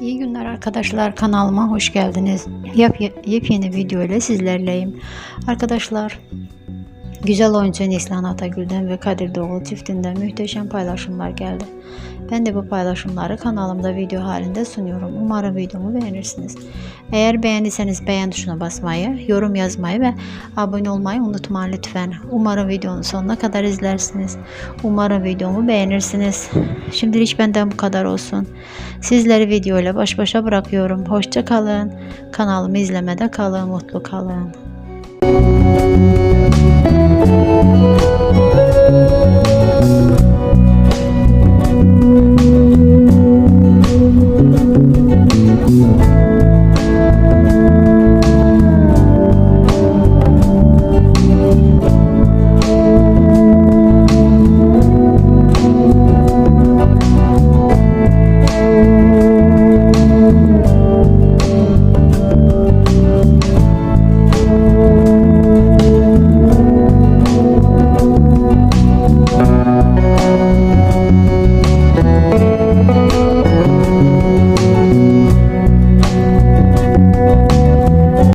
İyi günler arkadaşlar kanalıma hoş geldiniz. Yap, yepyeni video ile sizlerleyim. Arkadaşlar güzel oyuncu Neslihan Atagül'den ve Kadir Doğulu çiftinden muhteşem paylaşımlar geldi. Ben de bu paylaşımları kanalımda video halinde sunuyorum. Umarım videomu beğenirsiniz. Eğer beğendiyseniz beğen tuşuna basmayı, yorum yazmayı ve abone olmayı unutmayın lütfen. Umarım videonun sonuna kadar izlersiniz. Umarım videomu beğenirsiniz. Şimdilik benden bu kadar olsun. Sizleri video ile baş başa bırakıyorum. Hoşça kalın. Kanalımı izlemede kalın, mutlu kalın.